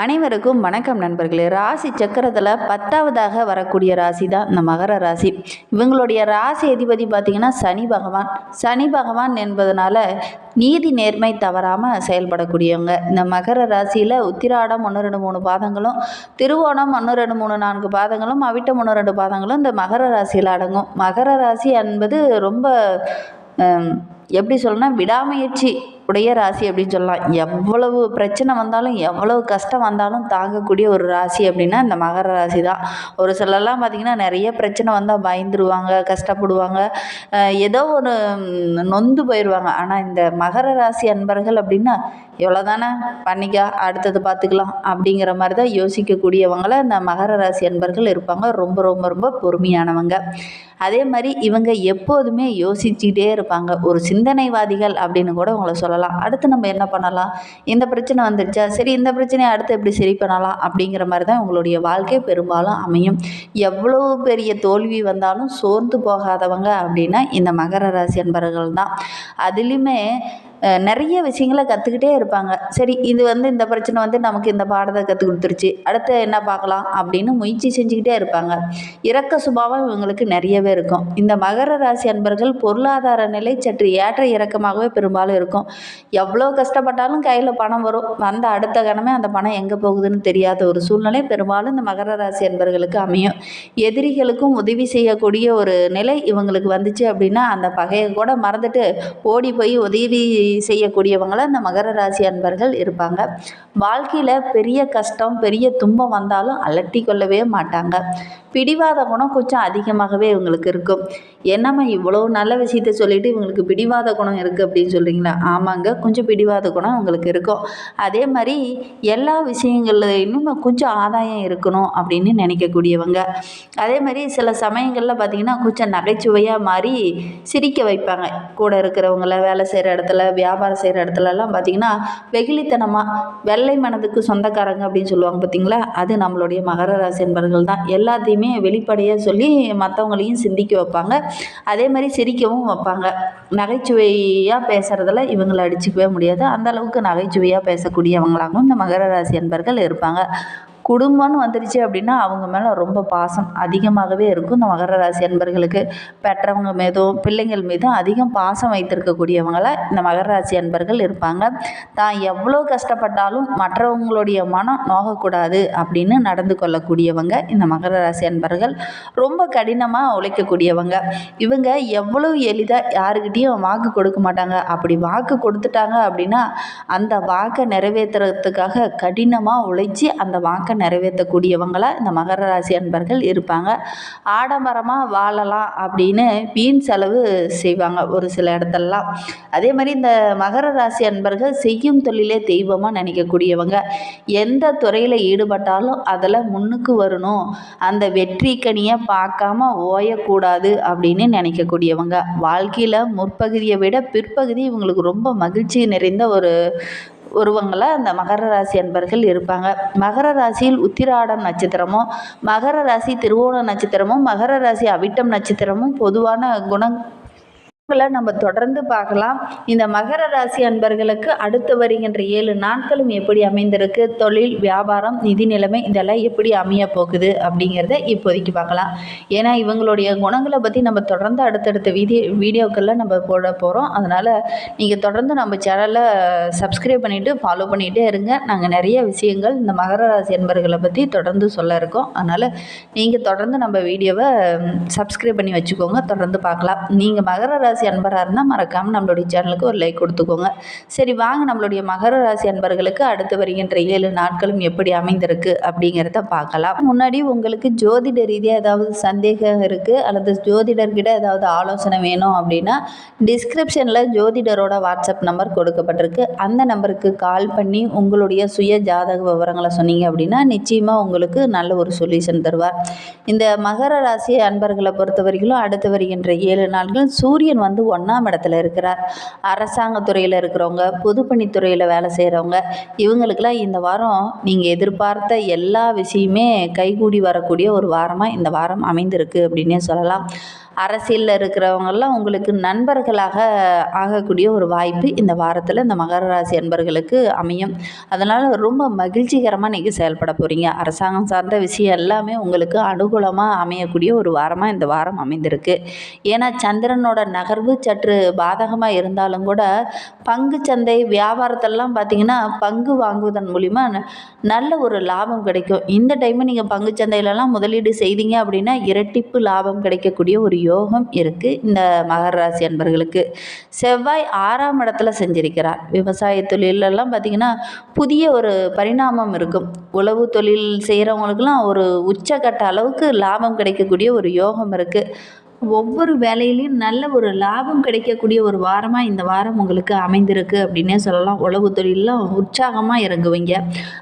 அனைவருக்கும் வணக்கம் நண்பர்களே. ராசி சக்கரத்தில் பத்தாவதாக வரக்கூடிய ராசி தான் இந்த மகர ராசி. இவங்களுடைய ராசி அதிபதி பார்த்திங்கன்னா சனி பகவான். சனி பகவான் என்பதனால நீதி நேர்மை தவறாமல் செயல்படக்கூடியவங்க. இந்த மகர ராசியில் உத்திராடம் ஒன்று ரெண்டு மூணு பாதங்களும் திருவோணம் ஒன்று ரெண்டு மூணு நான்கு பாதங்களும் அவிட்டம் ஒன்று ரெண்டு பாதங்களும் இந்த மகர ராசியில் அடங்கும். மகர ராசி என்பது ரொம்ப எப்படி சொல்லணும்னா விடாமுயற்சி உடைய ராசி அப்படின்னு சொல்லலாம். எவ்வளவு பிரச்சனை வந்தாலும் எவ்வளவு கஷ்டம் வந்தாலும் தாங்கக்கூடிய ஒரு ராசி அப்படின்னா இந்த மகர ராசி தான் ஒரு சிலர்லாம் பார்த்திங்கன்னா நிறைய பிரச்சனை வந்தால் பயந்துருவாங்க கஷ்டப்படுவாங்க. ஏதோ ஒரு நொந்து போயிடுவாங்க ஆனால் இந்த மகர ராசி அன்பர்கள் அப்படின்னா இவ்வளோதானே பண்ணிக்கா அடுத்தது பார்த்துக்கலாம் அப்படிங்கிற மாதிரி தான் யோசிக்கக்கூடியவங்கள இந்த மகர ராசி அன்பர்கள் இருப்பாங்க. ரொம்ப ரொம்ப ரொம்ப பொறுமையானவங்க. அதே மாதிரி இவங்க எப்போதுமே யோசிச்சுட்டே இருப்பாங்க. ஒரு சிந்தனைவாதிகள் அப்படின்னு கூட உங்களை சொல்லலாம். அடுத்து நம்ம என்ன பண்ணலாம்? இந்த பிரச்சனை வந்துடுச்சா சரி இந்த பிரச்சனையை அடுத்து எப்படி சரி பண்ணலாம்? அப்படிங்கிற மாதிரி தான் உங்களுடைய வாழ்க்கை பெரும்பாலும் அமையும். எவ்வளோ பெரிய தோல்வி வந்தாலும் சோர்ந்து போகாதவங்க அப்படின்னா இந்த மகர ராசி அன்பர்கள் தான் அதுலேயுமே நிறைய விஷயங்களை கற்றுக்கிட்டே இருப்பாங்க. சரி இது வந்து இந்த பிரச்சனை வந்து நமக்கு இந்த பாடத்தை கற்றுக் கொடுத்துருச்சு. அடுத்து என்ன பார்க்கலாம் அப்படின்னு முயற்சி செஞ்சுக்கிட்டே இருப்பாங்க. இறக்க சுபாவம் இவங்களுக்கு நிறையவே இருக்கும். இந்த மகர ராசி அன்பர்கள் பொருளாதார நிலை சற்று ஏற்ற இறக்கமாகவே பெரும்பாலும் இருக்கும். எவ்வளோ கஷ்டப்பட்டாலும் கையில் பணம் வரும். வந்த அடுத்த கணமே அந்த பணம் எங்கே போகுதுன்னு தெரியாத ஒரு சூழ்நிலை பெரும்பாலும் இந்த மகர ராசி அன்பர்களுக்கு அமையும். எதிரிகளுக்கும் உதவி செய்யக்கூடிய ஒரு நிலை இவங்களுக்கு வந்துச்சு அப்படின்னா அந்த பகையை கூட மறந்துட்டு ஓடி போய் உதவி செய்யக்கூடியவங்களை இந்த மகர ராசி அன்பர்கள் இருப்பாங்க. வாழ்க்கையில் பெரிய கஷ்டம் பெரிய துன்பம் வந்தாலும் அலட்டி கொள்ளவே மாட்டாங்க. பிடிவாத குணம் கொஞ்சம் அதிகமாகவே இவங்களுக்கு இருக்கும். என்னம்மா இவ்வளோ நல்ல விஷயத்த சொல்லிட்டு இவங்களுக்கு பிடிவாத குணம் இருக்குது அப்படின்னு சொல்கிறீங்களா ஆமாங்க கொஞ்சம் பிடிவாத குணம் இவங்களுக்கு இருக்கும். அதே மாதிரி எல்லா விஷயங்கள்லையும் கொஞ்சம் ஆதாயம் இருக்கணும் அப்படின்னு நினைக்கக்கூடியவங்க. அதே மாதிரி சில சமயங்களில் பார்த்திங்கன்னா கொஞ்சம் நகைச்சுவையாக மாறி சிரிக்க வைப்பாங்க. கூட இருக்கிறவங்கள வேலை செய்கிற இடத்துல வியாபாரம் செய்கிற இடத்துலலாம் பார்த்திங்கன்னா வெகுளித்தனமாக வெள்ளை மனதுக்கு சொந்தக்காரங்க அப்படின்னு சொல்லுவாங்க பார்த்தீங்களா அது நம்மளுடைய மகர ராசி என்பர்கள் தான். எல்லாத்தையுமே வெளிப்படையாக சொல்லி மற்றவங்களையும் சிந்திக்க வைப்பாங்க. அதே மாதிரி சிரிக்கவும் வைப்பாங்க. நகைச்சுவையாக பேசுகிறதுல இவங்களை அடிச்சுக்கவே முடியாது. அந்த அளவுக்கு நகைச்சுவையாக பேசக்கூடியவங்களாகவும் இந்த மகர ராசி என்பர்கள் இருப்பாங்க. குடும்பம்னு வந்துடுச்சு அப்படின்னா அவங்க மேலே ரொம்ப பாசம் அதிகமாகவே இருக்கும். இந்த மகர ராசி அன்பர்களுக்கு பெற்றவங்க மீதும் பிள்ளைங்கள் மீதும் அதிகம் பாசம் வைத்திருக்கக்கூடியவங்களாக இந்த மகர ராசி அன்பர்கள் இருப்பாங்க. தான் எவ்வளோ கஷ்டப்பட்டாலும் மற்றவங்களுடைய மனம் நோகக்கூடாது அப்படின்னு நடந்து கொள்ளக்கூடியவங்க இந்த மகர ராசி அன்பர்கள். ரொம்ப கடினமாக உழைக்கக்கூடியவங்க. இவங்க எவ்வளோ எளிதாக யாருக்கிட்டேயும் வாக்கு கொடுக்க மாட்டாங்க. அப்படி வாக்கு கொடுத்துட்டாங்க அப்படின்னா அந்த வாக்கை நிறைவேற்றுறதுக்காக கடினமாக உழைச்சி அந்த வாக்கை நிறைவேற்றக்கூடியவங்களாக இந்த மகர ராசி அன்பர்கள் இருப்பாங்க. ஆடம்பரமாக வாழலாம் அப்படின்னு வீண் செலவு செய்வாங்க ஒரு சில இடத்துலலாம். அதே மாதிரி இந்த மகர ராசி அன்பர்கள் செய்யும் தொழிலே தெய்வமாக நினைக்கக்கூடியவங்க. எந்த துறையில் ஈடுபட்டாலும் அதில் முன்னுக்கு வரணும். அந்த வெற்றி கனியை பார்க்காம ஓயக்கூடாது அப்படின்னு நினைக்கக்கூடியவங்க. வாழ்க்கையில் முற்பகுதியை விட பிற்பகுதி இவங்களுக்கு ரொம்ப மகிழ்ச்சி நிறைந்த ஒரு ஒருவங்கள அந்த மகர ராசி அன்பர்கள் இருப்பாங்க. மகர ராசியில் உத்திராடம் நட்சத்திரமும் மகர ராசி திருவோண நட்சத்திரமும் மகர ராசி அவிட்டம் நட்சத்திரமும் பொதுவான குணங் களை நம்ம தொடர்ந்து பார்க்கலாம். இந்த மகர ராசி அன்பர்களுக்கு அடுத்து வருகின்ற ஏழு நாட்களும் எப்படி அமைந்திருக்கு? தொழில் வியாபாரம் நிதி நிலைமை இதெல்லாம் எப்படி அமைய போகுது அப்படிங்கிறத இப்போதைக்கு பார்க்கலாம். ஏன்னா இவங்களுடைய குணங்களை பற்றி நம்ம தொடர்ந்து அடுத்தடுத்த வீடியோ வீடியோக்களில் நம்ம போட போகிறோம் அதனால் நீங்கள் தொடர்ந்து நம்ம சேனலை சப்ஸ்கிரைப் பண்ணிவிட்டு ஃபாலோ பண்ணிகிட்டே இருங்க. நாங்கள் நிறைய விஷயங்கள் இந்த மகர ராசி அன்பர்களை பற்றி தொடர்ந்து சொல்ல இருக்கோம். அதனால் நீங்கள் தொடர்ந்து நம்ம வீடியோவை சப்ஸ்கிரைப் பண்ணி வச்சுக்கோங்க. தொடர்ந்து பார்க்கலாம். நீங்கள் மகர ராசி அன்பராக இருந்தால் மறக்காமல் நம்மளுடைய சேனலுக்கு ஒரு லைக் கொடுத்துக்கோங்க. சரி வாங்க நம்மளுடைய மகர ராசி அன்பர்களுக்கு அடுத்து வருகின்ற ஏழு நாட்களும் எப்படி அமைந்திருக்கு அப்படிங்கிறத பார்க்கலாம். முன்னாடி உங்களுக்கு ஜோதிட ரீதியாக ஏதாவது சந்தேகம் இருக்குது அல்லது ஜோதிடர்கிட்ட ஏதாவது ஆலோசனை வேணும் அப்படின்னா டிஸ்கிரிப்ஷனில் ஜோதிடரோட வாட்ஸ்அப் நம்பர் கொடுக்கப்பட்டிருக்கு. அந்த நம்பருக்கு கால் பண்ணி உங்களுடைய சுய ஜாதக விவரங்களை சொன்னீங்க அப்படின்னா நிச்சயமாக உங்களுக்கு நல்ல ஒரு சொல்யூஷன் தருவார். இந்த மகர ராசி அன்பர்களை பொறுத்த வரைக்கும் அடுத்து வருகின்ற ஏழு நாட்கள் சூரியன் வந்து ஒன்றாம் இடத்துல இருக்கிறார். அரசாங்கத்துறையில் இருக்கிறவங்க பொதுப்பணித்துறையில் வேலை செய்கிறவங்க இவங்களுக்கெல்லாம் இந்த வாரம் நீங்கள் எதிர்பார்த்த எல்லா விஷயமே கைகூடி வரக்கூடிய ஒரு வாரமாக இந்த வாரம் அமைந்திருக்கு அப்படின்னே சொல்லலாம். அரசியலில் இருக்கிறவங்கெல்லாம் உங்களுக்கு நண்பர்களாக ஆகக்கூடிய ஒரு வாய்ப்பு இந்த வாரத்தில் இந்த மகர ராசி அன்பர்களுக்கு அமையும். அதனால் ரொம்ப மகிழ்ச்சிகரமாக நீங்கள் செயல்பட போகிறீங்க அரசாங்கம் சார்ந்த விஷயம் எல்லாமே உங்களுக்கு அனுகூலமாக அமையக்கூடிய ஒரு வாரமாக இந்த வாரம் அமைந்திருக்கு. ஏன்னா சந்திரனோட நகர்வு சற்று பாதகமாக இருந்தாலும் கூட பங்கு சந்தை வியாபாரத்தெல்லாம் பார்த்தீங்கன்னா பங்கு வாங்குவதன் மூலிமா ந- நல்ல ஒரு லாபம் கிடைக்கும். இந்த டைமு நீங்கள் பங்கு சந்தையிலலாம் முதலீடு செய்தீங்க அப்படின்னா இரட்டிப்பு லாபம் கிடைக்கக்கூடிய ஒரு யோகம் இருக்குது இந்த மகர ராசி அன்பர்களுக்கு. செவ்வாய் ஆறாம் இடத்துல செஞ்சிருக்கிறார். விவசாய தொழிலெல்லாம் பார்த்திங்கன்னா புதிய ஒரு பரிணாமம் இருக்கும். உழவு தொழில் செய்கிறவங்களுக்குலாம் ஒரு உச்சக்கட்ட அளவுக்கு லாபம் கிடைக்கக்கூடிய ஒரு யோகம் இருக்குது ஒவ்வொரு வேலையிலையும் நல்ல ஒரு லாபம் கிடைக்கக்கூடிய ஒரு வாரமாக இந்த வாரம் உங்களுக்கு அமைந்திருக்கு அப்படின்னே சொல்லலாம். உழவு தொழிலெலாம் உற்சாகமாக இறங்குவீங்க.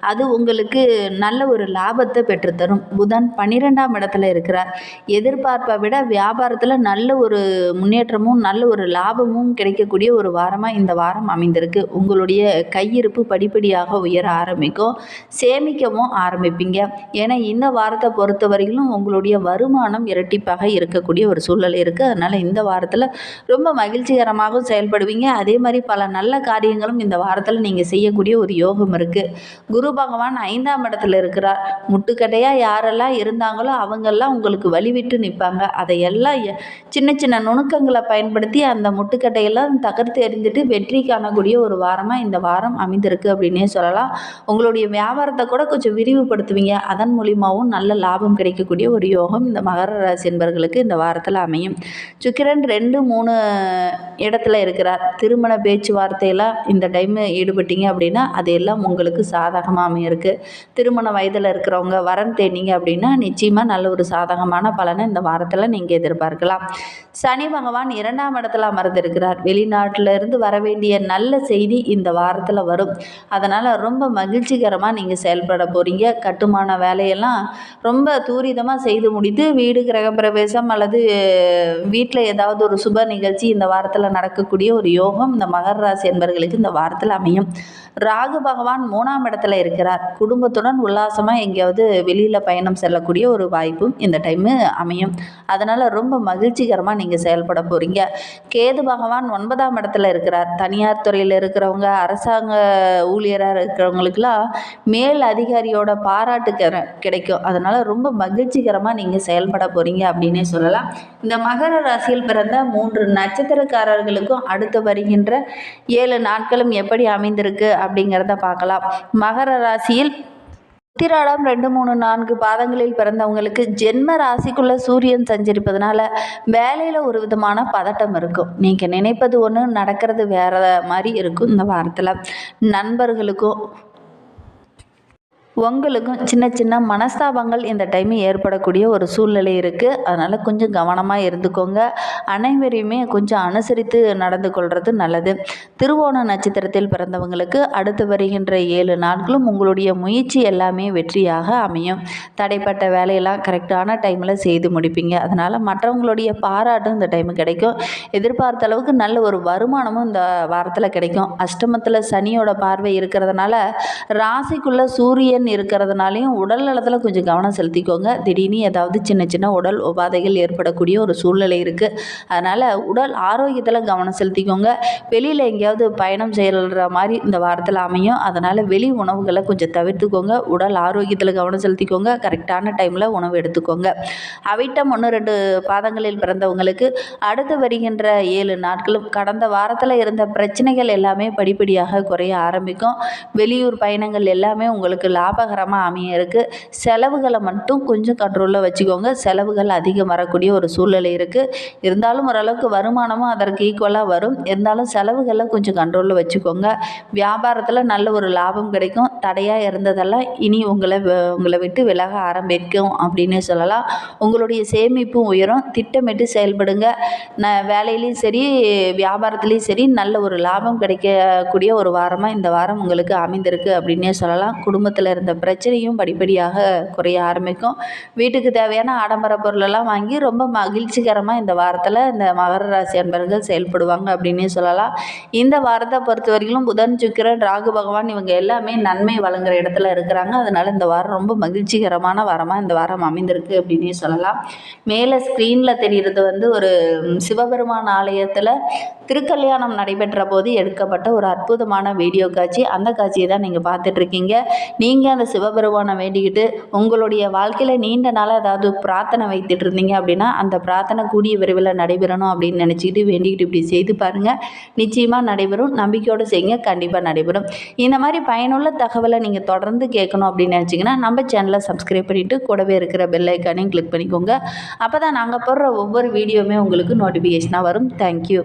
அது உங்களுக்கு நல்ல ஒரு லாபத்தை பெற்றுத்தரும். புதன் பன்னிரெண்டாம் இடத்துல இருக்கிறார். எதிர்பார்ப்பை விட வியாபாரத்தில் நல்ல ஒரு முன்னேற்றமும் நல்ல ஒரு லாபமும் கிடைக்கக்கூடிய ஒரு வாரமாக இந்த வாரம் அமைந்திருக்கு. உங்களுடைய கையிருப்பு படிப்படியாக உயர ஆரம்பிக்கும். சேமிக்கவும் ஆரம்பிப்பீங்க. ஏன்னா இந்த வாரத்தை பொறுத்த வரையிலும் உங்களுடைய வருமானம் இரட்டிப்பாக இருக்கக்கூடிய ஒரு சூழல் இருக்குது அதனால் இந்த வாரத்தில் ரொம்ப மகிழ்ச்சிகரமாகவும் செயல்படுவீங்க. அதே மாதிரி பல நல்ல காரியங்களும் இந்த வாரத்தில் நீங்கள் செய்யக்கூடிய ஒரு யோகம் இருக்குது குரு பகவான் ஐந்தாம் இடத்துல இருக்கிறார். முட்டுக்கட்டையாக யாரெல்லாம் இருந்தாங்களோ அவங்கெல்லாம் உங்களுக்கு வழிவிட்டு நிற்பாங்க அதையெல்லாம் எ- சின்ன சின்ன நுணுக்கங்களை பயன்படுத்தி அந்த முட்டுக்கட்டையெல்லாம் தகர்த்து எறிஞ்சிட்டு வெற்றி காணக்கூடிய ஒரு வாரமாக இந்த வாரம் அமைந்திருக்கு அப்படின்னே சொல்லலாம். உங்களுடைய வியாபாரத்தை கூட கொஞ்சம் விரிவுபடுத்துவீங்க. அதன் மூலியமாகவும் நல்ல லாபம் கிடைக்கக்கூடிய ஒரு யோகம் இந்த மகர ராசி என்பவர்களுக்கு இந்த வாரத்தில் அமையும். சுக்கிரன் ரெண்டு மூணு இடத்துல இருக்கிறார். திருமண பேச்சுவார்த்தையெல்லாம் இந்த டைம் ஈடுபட்டீங்க அப்படின்னா அது எல்லாம் உங்களுக்கு சாதகமாக அமையிருக்கு திருமண வயதில் இருக்கிறவங்க வரன் தேடிங்க அப்படின்னா நிச்சயமாக நல்ல ஒரு சாதகமான பலனை இந்த வாரத்தில் நீங்கள் எதிர்பார்க்கலாம். சனி பகவான் இரண்டாம் இடத்துல அமர்ந்திருக்கிறார். வெளிநாட்டிலிருந்து வர வேண்டிய நல்ல செய்தி இந்த வாரத்தில் வரும். அதனால் ரொம்ப மகிழ்ச்சிகரமாக நீங்கள் செயல்பட போகிறீங்க கட்டுமான வேலையெல்லாம் ரொம்ப தூரிதமாக செய்து முடித்து வீடு கிரகப்பிரவேசம் அல்லது வீட்டில் ஏதாவது ஒரு சுப நிகழ்ச்சி இந்த வாரத்தில் நடக்கக்கூடிய ஒரு யோகம் இந்த மகர ராசி என்பவர்களுக்கு இந்த வாரத்தில் அமையும். ராகு பகவான் மூணாம் இடத்துல இருக்கிறார். குடும்பத்துடன் உல்லாசமாக எங்கேயாவது வெளியில் பயணம் செல்லக்கூடிய ஒரு வாய்ப்பும் இந்த டைமு அமையும். அதனால் ரொம்ப மகிழ்ச்சிகரமாக நீங்கள் செயல்பட போகிறீங்க கேது பகவான் ஒன்பதாம் இடத்துல இருக்கிறார். தனியார் துறையில் இருக்கிறவங்க அரசாங்க ஊழியராக இருக்கிறவங்களுக்கெல்லாம் மேல் அதிகாரியோட பாராட்டு கிடைக்கும். அதனால் ரொம்ப மகிழ்ச்சிகரமாக நீங்கள் செயல்பட போகிறீங்க அப்படின்னே சொல்லலாம். இந்த மகர ராசியில் பிறந்த மூன்று நட்சத்திரக்காரர்களுக்கும் அடுத்து வருகின்ற ஏழு நாட்களும் எப்படி அமைந்திருக்கு அப்படிங்கிறத பார்க்கலாம். மகர ராசியில் உத்திராடம் ரெண்டு மூணு நான்கு பாதங்களில் பிறந்தவங்களுக்கு ஜென்ம ராசிக்குள்ளே சூரியன் சஞ்சரிப்பதனால வேலையில் ஒரு விதமான பதட்டம் இருக்கும். நீங்கள் நினைப்பது ஒன்று நடக்கிறது வேற மாதிரி இருக்கும் இந்த வாரத்தில். நண்பர்களுக்கும் உங்களுக்கும் சின்ன சின்ன மனஸ்தாபங்கள் இந்த டைம் ஏற்படக்கூடிய ஒரு சூழ்நிலை இருக்குது அதனால் கொஞ்சம் கவனமாக இருந்துக்கோங்க. அனைவரையுமே கொஞ்சம் அனுசரித்து நடந்து கொள்வது நல்லது. திருவோண நட்சத்திரத்தில் பிறந்தவங்களுக்கு அடுத்து வருகின்ற ஏழு நாட்களும் உங்களுடைய முயற்சி எல்லாமே வெற்றியாக அமையும். தடைப்பட்ட வேலையெல்லாம் கரெக்டான டைமில் செய்து முடிப்பீங்க. அதனால் மற்றவங்களுடைய பாராட்டும் இந்த டைம் கிடைக்கும். எதிர்பார்த்த அளவுக்கு நல்ல ஒரு வருமானமும் இந்த வாரத்தில் கிடைக்கும். அஷ்டமத்தில் சனியோட பார்வை இருக்கிறதுனால ராசிக்குள்ளே சூரியன் இருக்கிறதுனாலையும் உடல் நலத்தில் கொஞ்சம் கவனம் செலுத்திக்கோங்க. திடீர்னு ஏதாவது சின்ன சின்ன உடல் உபாதைகள் ஏற்படக்கூடிய ஒரு சூழ்நிலை இருக்குது அதனால் உடல் ஆரோக்கியத்தில் கவனம் செலுத்திக்கோங்க. வெளியில் எங்கேயாவது பயணம் செய்கிற மாதிரி இந்த வாரத்தில் அமையும். அதனால் வெளி உணவுகளை கொஞ்சம் தவிர்த்துக்கோங்க. உடல் ஆரோக்கியத்தில் கவனம் செலுத்திக்கோங்க. கரெக்டான டைமில் உணவு எடுத்துக்கோங்க. அவிட்டம் ஒன்று ரெண்டு பாதங்களில் பிறந்தவங்களுக்கு அடுத்து வருகின்ற ஏழு நாட்களும் கடந்த வாரத்தில் இருந்த பிரச்சனைகள் எல்லாமே படிப்படியாக குறைய ஆரம்பிக்கும். வெளியூர் பயணங்கள் எல்லாமே உங்களுக்கு லாபகரமாக அமைய இருக்குது செலவுகளை மட்டும் கொஞ்சம் கண்ட்ரோலில் வச்சுக்கோங்க. செலவுகள் அதிகம் வரக்கூடிய ஒரு சூழ்நிலை இருக்குது இருந்தாலும் ஓரளவுக்கு வருமானமும் அதற்கு ஈக்குவலாக வரும். இருந்தாலும் செலவுகளை கொஞ்சம் கண்ட்ரோலில் வச்சுக்கோங்க. வியாபாரத்தில் நல்ல ஒரு லாபம் கிடைக்கும். தடையாக இருந்ததெல்லாம் இனி உங்களை வ- உங்களை விட்டு விலக ஆரம்பிக்கும் அப்படின்னு சொல்லலாம். உங்களுடைய சேமிப்பும் உயரும். திட்டமிட்டு செயல்படுங்க. ந வேலையிலையும் சரி வியாபாரத்துலேயும் சரி நல்ல ஒரு லாபம் கிடைக்கக்கூடிய ஒரு வாரமாக இந்த வாரம் உங்களுக்கு அமைந்திருக்கு அப்படின்னே சொல்லலாம். குடும்பத்தில் இருந்த அந்த பிரச்சனையும் படிப்படியாக குறைய ஆரம்பிக்கும். வீட்டுக்கு தேவையான ஆடம்பர பொருளெல்லாம் வாங்கி ரொம்ப மகிழ்ச்சிகரமாக இந்த வாரத்தில் இந்த மகர ராசி அன்பர்கள் செயல்படுவாங்க அப்படின்னே சொல்லலாம். இந்த வாரத்தை பொறுத்த வரைக்கும் புதன் சுக்கிரன் ராகு பகவான் இவங்க எல்லாமே நன்மை வழங்குற இடத்துல இருக்கிறாங்க. அதனால இந்த வாரம் ரொம்ப மகிழ்ச்சிகரமான வாரமாக இந்த வாரம் அமைந்திருக்கு அப்படின்னே சொல்லலாம். மேலே ஸ்க்ரீனில் தெரிகிறது வந்து ஒரு சிவபெருமான் ஆலயத்தில் திருக்கல்யாணம் நடைபெற்ற போது எடுக்கப்பட்ட ஒரு அற்புதமான வீடியோ காட்சி. அந்த காட்சியை தான் நீங்கள் பார்த்துட்ருக்கீங்க நீங்கள் அந்த சிவபெருமானை வேண்டிக்கிட்டு உங்களுடைய வாழ்க்கையில் நீண்ட நாளாக ஏதாவது பிரார்த்தனை வைத்துட்டு இருந்தீங்க அப்படின்னா அந்த பிரார்த்தனை கூடிய விரைவில் நடைபெறணும் அப்படின்னு நினச்சிக்கிட்டு வேண்டிக்கிட்டு இப்படி செய்து பாருங்கள் நிச்சயமாக நடைபெறும். நம்பிக்கையோடு செய்யுங்க. கண்டிப்பாக நடைபெறும். இந்த மாதிரி பயனுள்ள தகவலை நீங்கள் தொடர்ந்து கேட்கணும் அப்படின்னு நினச்சிங்கன்னா நம்ம சேனலை சப்ஸ்கிரைப் பண்ணிவிட்டு கூடவே இருக்கிற பெல் ஐக்கானையும் கிளிக் பண்ணிக்கோங்க. அப்போ தான் நாங்கள் போடுற ஒவ்வொரு வீடியோவுமே உங்களுக்கு நோட்டிஃபிகேஷனாக வரும். தேங்க்யூ